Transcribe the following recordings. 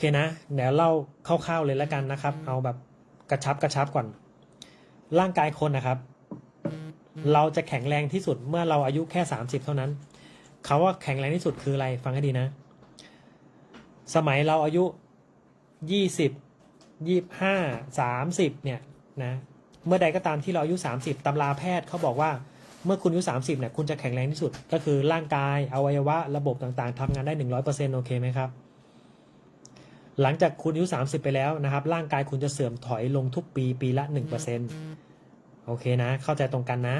เคนะเดี๋ยวเล่าคร่าวๆเลยแล้วกันนะครับ เอาแบบกระชับกระชับก่อน ร่างกายคนนะครับ เราจะแข็งแรงที่สุดเมื่อเราอายุแค่สามสิบเท่านั้นเขาว่าแข็งแรงที่สุดคืออะไรฟังให้ดีนะ สมัยเราอายุยี่สิบยี่ห้าสามสิบเนี่ยนะเมื่อใดก็ตามที่เราอายุ 30 ตำราแพทย์เขาบอกว่าเมื่อคุณอายุ 30เนี่ยคุณจะแข็งแรงที่สุด ก็คือร่างกายอวัยวะระบบต่างๆทำงานได้ 100%โอเคไหมครับ หลังจากคุณอายุ 30 ไปแล้วนะครับ ร่างกายคุณจะเสื่อมถอยลงทุกปีปีละ 1%โอเคนะ เข้าใจตรงกันนะ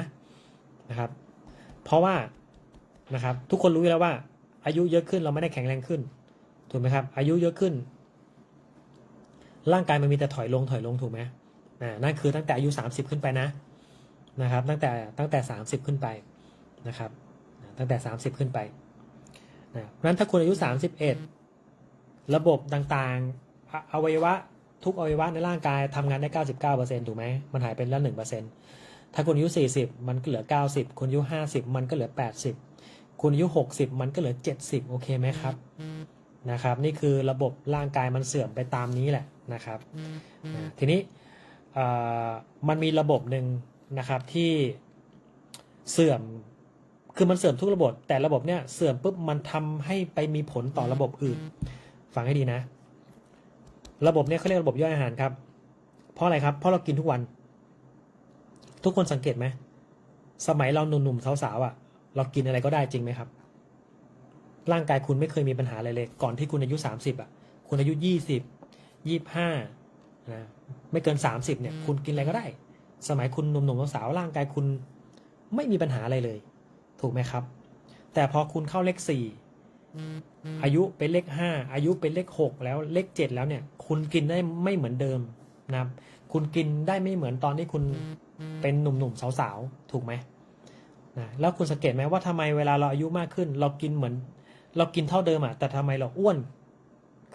นะครับ เพราะว่านะครับทุกคนรู้อยู่แล้วว่า อายุเยอะขึ้นเราไม่ได้แข็งแรงขึ้นถูกไหมครับ อายุเยอะขึ้น ร่างกายมันมีแต่ถอยลงถอยลงถูกไหมนั่นคือตั้งแต่อายุ 30 ขึ้นไปนะนะครับ ตั้งแต่ตั้งแต่ 30 ขึ้นไปนะครับ ตั้งแต่ 30 ขึ้นไปนะเพราะฉะนั้นถ้าคุณอายุ 31 ระบบต่างๆ อวัยวะทุกอวัยวะในร่างกายทำงานได้99%ถูกไหมมันหายไปแล้ว1%ถ้าคุณอายุ40มันก็เหลือ90คุณอายุ50มันก็เหลือ80คุณอายุ60มันก็เหลือ70โอเคไหมครับนะครับ นี่คือระบบร่างกายมันเสื่อมไปตามนี้แหละนะครับ ทีนี้มันมีระบบหนึ่งนะครับที่เสื่อมคือมันเสื่อมทุกระบบ แต่ระบบเนี้ยเสื่อมปุ๊บมันทำให้ไปมีผลต่อระบบอื่น ฟังให้ดีนะ ระบบเนี้ยเขาเรียกระบบย่อยอาหารครับ เพราะอะไรครับ เพราะเรากินทุกวัน ทุกคนสังเกตไหม สมัยเราหนุ่มๆสาวๆอะ เรากินอะไรก็ได้จริงไหมครับ ร่างกายคุณไม่เคยมีปัญหาอะไรเลย ก่อนที่คุณอายุ30อะ คุณอายุ20 25นะไม่เกิน30เนี่ย คุณกินอะไรก็ได้ สมัยคุณหนุ่มๆสาวๆร่างกายคุณไม่มีปัญหาอะไรเลย ถูกไหมครับ แต่พอคุณเข้าเลข4 อายุเป็นเลข 5 อายุเป็นเลข 6 แล้วเลข 7 แล้วเนี่ยคุณกินได้ไม่เหมือนเดิมนะครับ คุณกินได้ไม่เหมือนตอนที่คุณเป็นหนุ่มๆสาวๆถูกไหมนะแล้วคุณสังเกตไหมว่าทำไมเวลาเราอายุมากขึ้น เรากินเหมือน เรากินเท่าเดิมอะแต่ทำไมเราอ้วน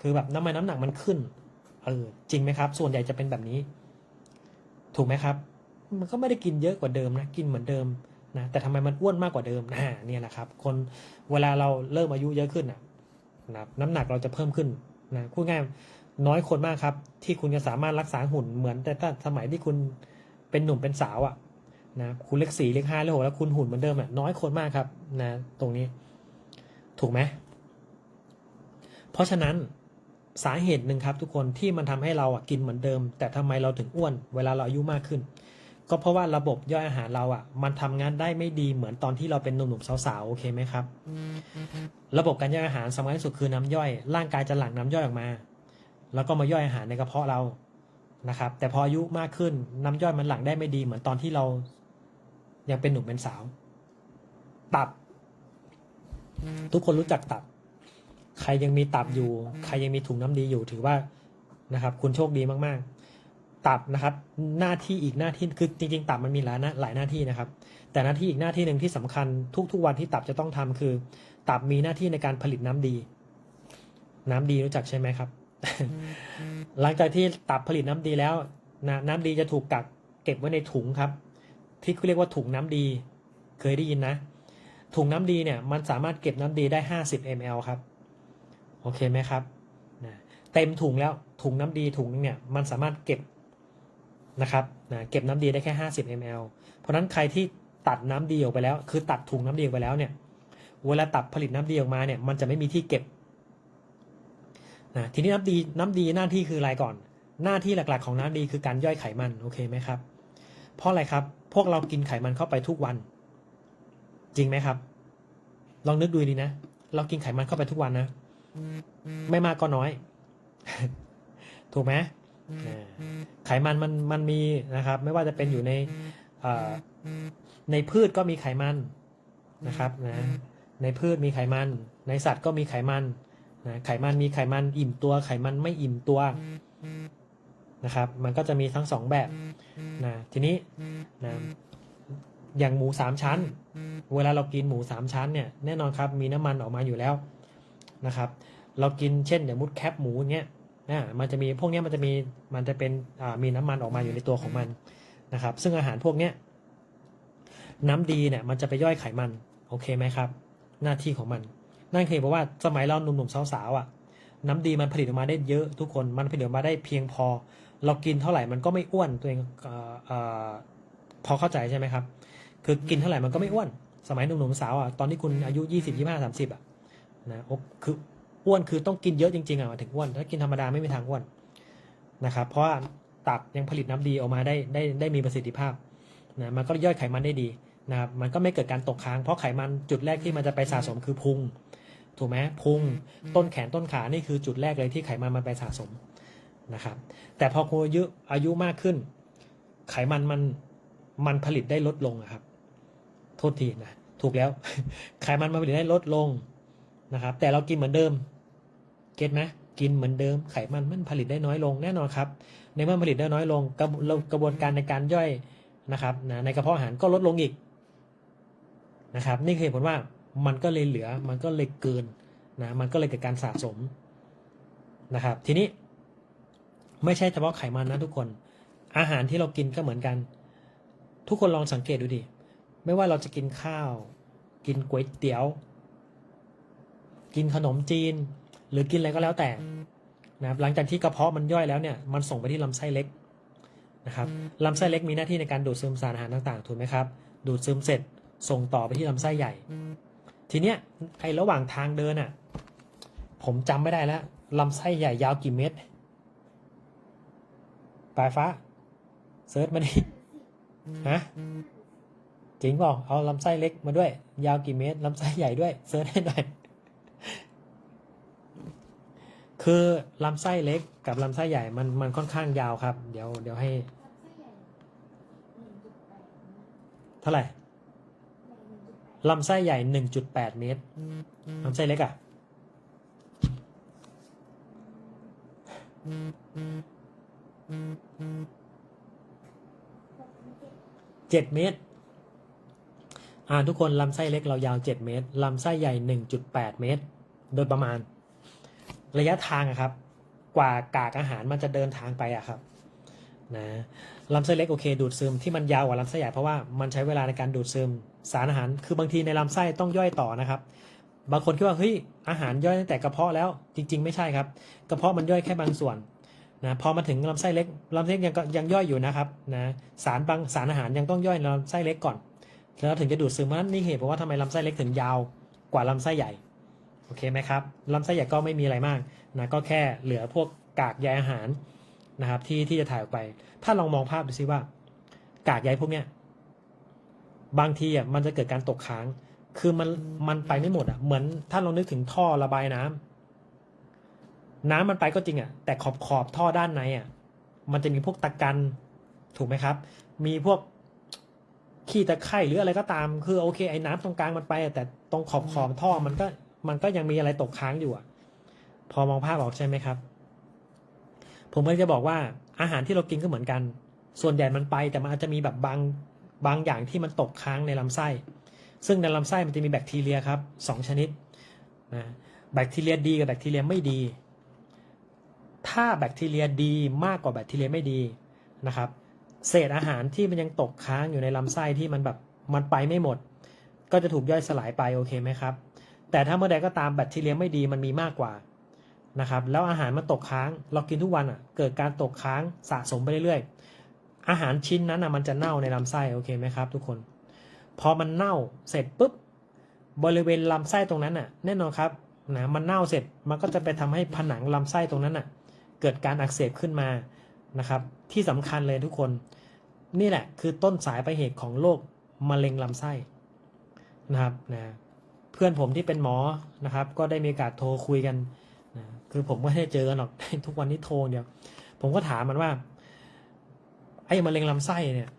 คือแบบน้ำมันน้ำหนักมันขึ้นเออจริงไหมครับ ส่วนใหญ่จะเป็นแบบนี้ ถูกไหมครับ มันก็ไม่ได้กินเยอะกว่าเดิมนะกินเหมือนเดิม นะแต่ทำไมมันอ้วนมากกว่าเดิมนะเนี่ยแหละครับ คนเวลาเราเริ่มอายุเยอะขึ้นนะครับน้ำหนักเราจะเพิ่มขึ้นนะพูดง่ายน้อยคนมากครับ ที่คุณจะสามารถรักษาหุ่นเหมือนแต่ถ้าสมัยที่คุณเป็นหนุ่มเป็นสาวอะนะคุณเลขสี่เลขห้าเลขหกแล้วคุณหุ่นเหมือนเดิมอะน้อยคนมากครับนะตรงนี้ ถูกไหมเพราะฉะนั้นสาเหตุหนึ่งครับทุกคนที่มันทำให้เราอะกินเหมือนเดิม แต่ทำไมเราถึงอ้วน เวลาเราอายุมากขึ้น ก็เพราะว่าระบบย่อยอาหารเราอะ มันทำงานได้ไม่ดีเหมือนตอนที่เราเป็นหนุ่มๆสาวๆโอเคไหมครับ ระบบการย่อยอาหารสำคัญที่สุดคือน้ำย่อย ร่างกายจะหลั่งน้ำย่อยออกมา แล้วก็มาย่อยอาหารในกระเพาะเรานะครับ แต่พออายุมากขึ้นน้ำย่อยมันหลั่งได้ไม่ดีเหมือนตอนที่เรา ยังเป็นหนุ่มเป็นสาว ตับ ทุกคนรู้จักตับ ใครยังมีตับอยู่ ใครยังมีถุงน้ำดีอยู่ถือว่านะครับ คุณโชคดีมากๆ ตับนะครับ หน้าที่อีกหน้าที่คือจริงๆ ตับมันมีหลายหน้าหลายหน้าที่นะครับ แต่หน้าที่อีกหน้าที่หนึ่งที่สำคัญทุก ๆ วันที่ตับจะต้องทำคือ ตับมีหน้าที่ในการผลิตน้ำดี น้ำดีรู้จักใช่ไหมครับ หลังจากที่ตับผลิตน้ำดีแล้วนะน้ำดีจะถูกกักเก็บไว้ในถุงครับ ที่เขาเรียกว่าถุงน้ำดี เคยได้ยินนะ ถุงน้ำดีเนี่ย มันสามารถเก็บน้ำดีได้ 50 ml ครับ โอเคไหมครับนะเต็มถุงแล้วถุงน้ำดีถุงนึงเนี่ยมันสามารถเก็บ นะครับนะเก็บน้ำดีได้แค่ 50 ml เพราะฉะนั้นใครที่ตัดน้ำดีออกไปแล้ว คือตัดถุงน้ำดีออกไปแล้วเนี่ย เวลาตับผลิตน้ำดีออกมาเนี่ย มันจะไม่มีที่เก็บนะทีนี้น้ำดีน้ำดีหน้าที่คืออะไรก่อน หน้าที่หลักๆของน้ำดีคือการย่อยไขมันโอเคไหมครับ เพราะอะไรครับ พวกเรากินไขมันเข้าไปทุกวัน จริงไหมครับ ลองนึกดูดีนะ เรากินไขมันเข้าไปทุกวันนะ ไม่มากก็น้อย ถูกไหม ไขมันมันมันมีนะครับ ไม่ว่าจะเป็นอยู่ในในพืชก็มีไขมันนะครับนะในพืชมีไขมัน ในสัตว์ก็มีไขมันนะไขมันมีไขมันอิ่มตัว ไขมันไม่อิ่มตัวนะครับ มันก็จะมีทั้งสองแบบนะทีนี้นะอย่างหมูสามชั้น เวลาเรากินหมูสามชั้นเนี่ยแน่นอนครับมีน้ำมันออกมาอยู่แล้วนะครับ เรากินเช่นอย่างมุดแคปหมูอย่างเงี้ย นะมันจะมีพวกนี้มันจะมีมันจะเป็นมีน้ำมันออกมาอยู่ในตัวของมันนะครับ ซึ่งอาหารพวกเนี้ยน้ำดีเนี่ยมันจะไปย่อยไขมันโอเคไหมครับ หน้าที่ของมัน นั่นคือบอกว่าสมัยเราหนุ่มๆสาวๆอะ น้ำดีมันผลิตออกมาได้เยอะทุกคนมันผลิตออกมาได้เพียงพอ เรากินเท่าไหร่มันก็ไม่อ้วนตัวเองออพอเข้าใจใช่ไหมครับ คือกินเท่าไหร่มันก็ไม่อ้วน สมัยหนุ่มๆสาวอะตอนที่คุณอายุยี่สิบยี่ห้าสามสิบอะนะคือ อ้วนคือต้องกินเยอะจริงๆอะถึงอ้วน ถ้ากินธรรมดาไม่มีทางอ้วนนะครับ เพราะว่าตับยังผลิตน้ำดีออกมาได้ได้ได้มีประสิทธิภาพนะมันก็ย่อยไขมันได้ดีนะครับมันก็ไม่เกิดการตกค้างเพราะไขมันจุดแรกที่มันจะไปสะสมคือพุงถูกไหมพุงต้นแขนต้นขานี่คือจุดแรกเลยที่ไขมันมันไปสะสมนะครับ แต่พอคุณอายุอายุมากขึ้น ไขมันมันมันผลิตได้ลดลงอะครับ โทษทีนะถูกแล้ว ไขมันมันผลิตได้ลดลงนะครับ แต่เรากินเหมือนเดิม เก็ตไหมกินเหมือนเดิมไขมันมันผลิตได้น้อยลงแน่นอนครับ ในเมื่อผลิตได้น้อยลงกระบกระบวนการในการย่อยนะครับนะในกระเพาะอาหารก็ลดลงอีกนะครับนี่คือเหตุผลว่ามันก็เลยเหลือมันก็เลยเกินนะมันก็เลยเกิดการสะสมนะครับ ทีนี้ไม่ใช่เฉพาะไขมันนะทุกคน อาหารที่เรากินก็เหมือนกัน ทุกคนลองสังเกตดูดิไม่ว่าเราจะกินข้าว กินก๋วยเตี๋ยว กินขนมจีน รือกินอะไรก็แล้วแต่นะครับหลังจากที่กระเพาะมันย่อยแล้วเนี่ยมันส่งไปที่ลำไส้เล็กนะครับลำไส้เล็กมีหน้าที่ในการดูดซึมสารอาหารต่างๆถูกไหมครับ ดูดซึมเสร็จส่งต่อไปที่ลำไส้ใหญ่ ทีเนี้ยไอ้ระหว่างทางเดินอะผมจำไม่ได้แล้วลำไส้ใหญ่ยาวกี่เมตรปลายฟ้าเซิร์ชมาดิฮะจริงเปล่าเอาลำไส้เล็กมาด้วย ยาวกี่เมตรลำไส้ใหญ่ด้วยเซิร์ชให้หน่อย คือลำไส้เล็กกับลำไส้ใหญ่มันมันค่อนข้างยาวครับ เดี๋ยวเดี๋ยวให้ เท่าไหร่ลำไส้ใหญ่หนึ่งจุดแปดเมตรลำไส้เล็กอะเจ็ดเมตร อ่าทุกคนลำไส้เล็กเรายาวเจ็ดเมตรลำไส้ใหญ่หนึ่งจุดแปดเมตร โดยประมาณ ระยะทางอะครับ กว่ากากอาหารมันจะเดินทางไปอะครับนะลำไส้เล็กโอเค ดูดซึมที่มันยาวกว่าลำไส้ใหญ่เพราะว่ามันใช้เวลาในการดูดซึมสารอาหาร คือบางทีในลำไส้ต้องย่อยต่อนะครับ บางคนคิดว่าเฮ้ยอาหารย่อยตั้งแต่กระเพาะแล้วจริง ๆ ไม่ใช่ครับ กระเพาะมันย่อยแค่บางส่วนนะพอมาถึงลำไส้เล็กลำไส้เล็กยังยังย่อยอยู่นะครับนะสารบางสารอาหารยังต้องย่อยในลำไส้เล็กก่อน แล้วถึงจะดูดซึมเพราะนั้นนี่เหตุผลว่าทำไมลำไส้เล็กถึงยาวกว่าลำไส้ใหญ่ โอเคไหมครับลำไส้ใหญ่ก็ไม่มีอะไรมากนะก็แค่เหลือพวกกากใยอาหารนะครับ ที่ที่จะถ่ายออกไป ถ้าลองมองภาพดูซิว่า กากใยพวกเนี้ยบางทีอะมันจะเกิดการตกค้าง คือมันมันไปไม่หมดอะเหมือนถ้าเรานึกถึงท่อระบายน้ำน้ำมันไปก็จริงอะแต่ขอบขอบท่อด้านในอะมันจะมีพวกตะกันถูกไหมครับ มีพวกขี้ตะไคร่หรืออะไรก็ตาม คือโอเคไอ้น้ำตรงกลางมันไปอะแต่ตรงขอบขอบท่อมันก็ มันก็ยังมีอะไรตกค้างอยู่อะพอมองภาพออกใช่ไหมครับ ผมก็จะบอกว่าอาหารที่เรากินก็เหมือนกัน ส่วนใหญ่มันไปแต่มันอาจจะมีแบบบางบางอย่างที่มันตกค้างในลำไส้ ซึ่งในลำไส้มันจะมีแบคทีเรียครับสองชนิดนะแบคทีเรียดีกับแบคทีเรียไม่ดี ถ้าแบคทีเรียดีมากกว่าแบคทีเรียไม่ดีนะครับ เศษอาหารที่มันยังตกค้างอยู่ในลำไส้ที่มันแบบมันไปไม่หมด ก็จะถูกย่อยสลายไปโอเคไหมครับ แต่ถ้าเมื่อใดก็ตามแบคทีเรียไม่ดีมันมีมากกว่านะครับแล้วอาหารมันตกค้างเรากินทุกวันอะเกิดการตกค้างสะสมไปเรื่อยๆ อาหารชิ้นนั้นอะมันจะเน่าในลำไส้โอเคไหมครับทุกคน พอมันเน่าเสร็จปุ๊บบริเวณลำไส้ตรงนั้นน่ะแน่นอนครับนะมันเน่าเสร็จมันก็จะไปทำให้ผนังลำไส้ตรงนั้นน่ะเกิดการอักเสบขึ้นมานะครับที่สำคัญเลยทุกคน นี่แหละคือต้นสายปลายเหตุของโรคมะเร็งลำไส้นะครับนะ เพื่อนผมที่เป็นหมอนะครับ ก็ได้มีโอกาสโทรคุยกันนะคือผมก็ไม่ได้เจอกันหรอกทุกวันนี้โทรเดียว ผมก็ถามมันว่า ไอ้มะเร็งลำไส้เนี่ย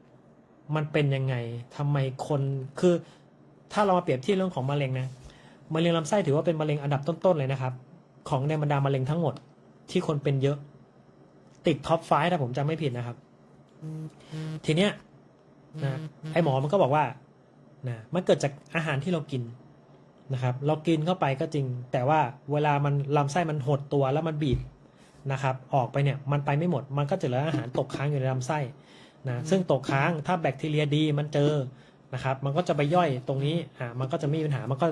มันเป็นยังไงทำไมคนคือ ถ้าเรามาเปรียบเทียบเรื่องของมะเร็งนะมะเร็งลำไส้ถือว่าเป็นมะเร็งอันดับต้นๆเลยนะครับ ของในบรรดามะเร็งทั้งหมด ที่คนเป็นเยอะ ติดท็อปไฟถ้าผมจำไม่ผิดนะครับทีเนี้ยนะไอหมอมันก็บอกว่านะมันเกิดจากอาหารที่เรากิน นะครับ เรากินเข้าไปก็จริง แต่ว่าเวลามันลำไส้มันหดตัวแล้วมันบีบนะครับ ออกไปเนี่ยมันไปไม่หมด มันก็จะเหลืออาหารตกค้างอยู่ในลำไส้นะซึ่งตกค้างถ้าแบคทีเรียดีมันเจอนะครับ มันก็จะไปย่อยตรงนี้อ่ามันก็จะไม่มีปัญหามันก็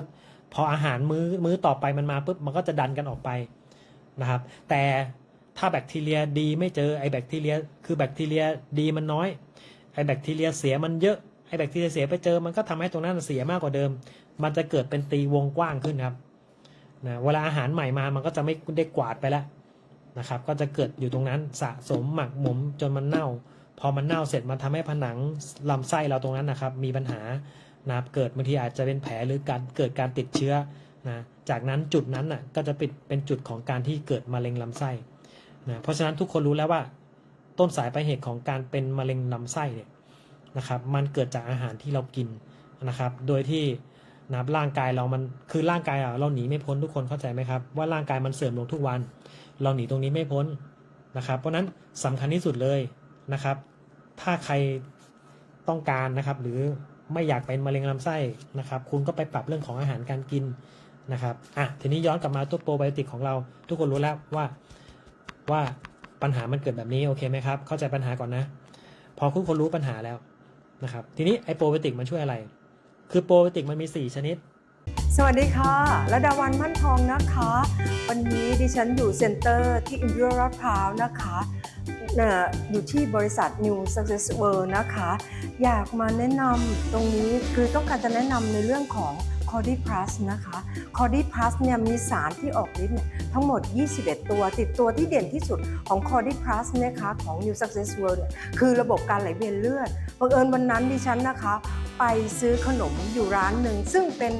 พออาหารมื้อมื้อต่อไปมันมาปุ๊บมันก็จะดันกันออกไปนะครับ แต่ถ้าแบคทีเรียดีไม่เจอไอแบคทีเรียคือแบคทีเรียดีมันน้อยไอแบคทีเรียเสียมันเยอะไอแบคทีเรียเสียไปเจอมันก็ทำให้ตรงนั้นเสียมากกว่าเดิม มันจะเกิดเป็นตีวงกว้างขึ้นครับนะเวลาอาหารใหม่มามันก็จะไม่ได้กวาดไปแล้วนะครับ ก็จะเกิดอยู่ตรงนั้นสะสมหมักหมมจนมันเน่า พอมันเน่าเสร็จมันทำให้ผนังลำไส้เราตรงนั้นนะครับ มีปัญหานะเกิดบางทีอาจจะเป็นแผลหรือการเกิดการติดเชื้อนะจากนั้นจุดนั้นน่ะก็จะปิดเป็นจุดของการที่เกิดมะเร็งลำไส้นะเพราะฉะนั้นทุกคนรู้แล้วว่า ต้นสายปลายเหตุของการเป็นมะเร็งลำไส้เนี่ยนะครับ มันเกิดจากอาหารที่เรากินนะครับ โดยที่ นะครับร่างกายเรามันคือร่างกายอะเราหนีไม่พ้นทุกคนเข้าใจไหมครับ ว่าร่างกายมันเสื่อมลงทุกวัน เราหนีตรงนี้ไม่พ้นนะครับ เพราะนั้นสำคัญที่สุดเลยนะครับ ถ้าใครต้องการนะครับ หรือไม่อยากเป็นมะเร็งลำไส้นะครับ คุณก็ไปปรับเรื่องของอาหารการกินนะครับอะทีนี้ย้อนกลับมาตัวโปรไบโอติกของเรา ทุกคนรู้แล้วว่าว่าปัญหามันเกิดแบบนี้โอเคไหมครับ เข้าใจปัญหาก่อนนะ พอทุกคนรู้ปัญหาแล้วนะครับ ทีนี้ไอโปรไบโอติกมันช่วยอะไร คือโปรไบโอติกมันมี 4 ชนิด สวัสดีค่ะระดาวันมั่นทองนะคะ วันนี้ดิฉันอยู่เซ็นเตอร์ที่อิมพีเรียลลาดพร้าวนะคะอยู่ที่บริษัท New Success World นะคะ อยากมาแนะนำตรงนี้คือต้องการจะแนะนำในเรื่องของ c o d y Plus นะคะ c o d y Plus เนี่ยมีสารที่ออกฤทธิ์เนี่ยทั้งหมด 21 ตัว ติดตัวที่เด่นที่สุดของ c o d y Plus นะคะของ New Success World เนี่ยคือระบบการไหลเวียนเลือดบังเอิญวันนั้นดิฉันนะคะ ไปซื้อขนมอยู่ร้านหนึ่ง ซึ่งเป็น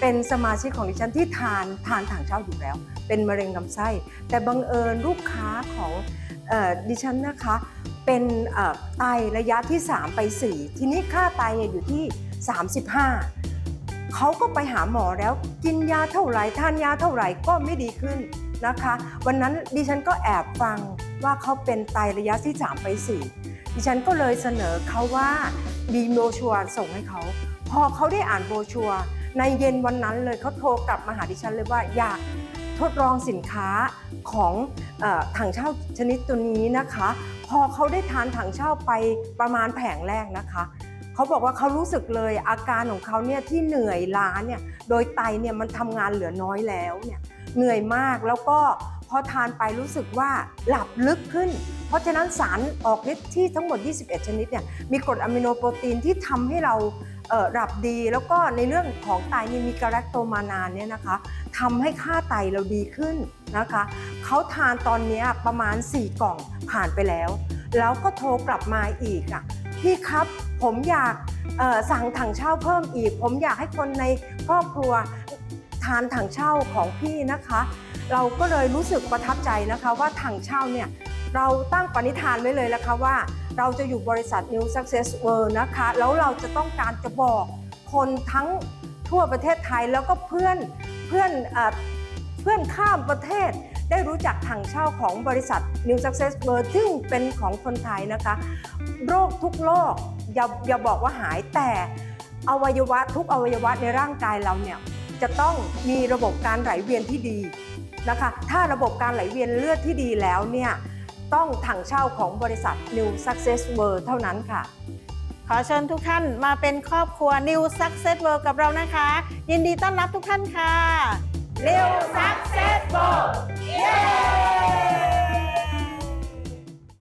เป็นสมาชิกของดิฉันที่ทานทานถังเช่าอยู่แล้ว เป็นมะเร็งลำไส้ แต่บังเอิญลูกค้าของออดิฉันนะคะ เป็นไตระยะที่ 3 ไป 4 ทีนี้ค่าไตเนี่ยอยู่ที่ 35 เขาก็ไปหาหมอแล้วกินยาเท่าไหร่ทานยาเท่าไหร่ก็ไม่ดีขึ้นนะคะ วันนั้นดิฉันก็แอบฟังว่าเขาเป็นไตระยะที่ 3 ไป 4 ดิฉันก็เลยเสนอเขาว่าดีโบชัวร์ส่งให้เขา พอเขาได้อ่านโบชัวร์ในเย็นวันนั้นเลยเขาโทรกลับมาหาดิฉันเลยว่าอยากทดลองสินค้าของอถังเช่าชนิดตัวนี้นะคะ พอเขาได้ทานถังเช่าไปประมาณแผงแรกนะคะ เขาบอกว่าเขารู้สึกเลยอาการของเขาเนี่ยที่เหนื่อยล้าเนี่ยโดยไตเนี่ยมันทำงานเหลือน้อยแล้วเนี่ยเหนื่อยมากแล้วก็พอทานไปรู้สึกว่าหลับลึกขึ้น เพราะฉะนั้นสารออกฤทธิ์ที่ทั้งหมด 21 ชนิดเนี่ยมีกรดอะมิโนโปรตีนที่ทำให้เราหลับดี แล้วก็ในเรื่องของไตนี่มีกาแรคโตมานานเนี่ยนะคะทำให้ค่าไตเราดีขึ้นนะคะเขาทานตอนนี้ประมาณ 4 กล่องผ่านไปแล้ว แล้วก็โทรกลับมาอีกอะพี่ครับ ผมอยากสั่งถังเช่าเพิ่มอีก ผมอยากให้คนในครอบครัวทานถังเช่าของพี่นะคะ เราก็เลยรู้สึกประทับใจนะคะว่าถังเช่าเนี่ยเราตั้งปณิธานไว้เลยนะคะว่า เราจะอยู่บริษัท New Success World นะคะ แล้วเราจะต้องการจะบอกคนทั้งทั่วประเทศไทยแล้วก็เพื่อนเพื่อนเออเพื่อนข้ามประเทศได้รู้จักถังเช่าของบริษัท New Success World ซึ่งเป็นของคนไทยนะคะ โรคทุกโรค อย่าอย่าบอกว่าหายแต่อวัยวะทุกอวัยวะในร่างกายเราเนี่ยจะต้องมีระบบการไหลเวียนที่ดีนะคะ ถ้าระบบการไหลเวียนเลือดที่ดีแล้วเนี่ยต้องถังเช่าของบริษัท New Success World เท่านั้นค่ะ ขอเชิญทุกท่านมาเป็นครอบครัว New Success World กับเรานะคะ ยินดีต้อนรับทุกท่านค่ะ New Success World เย้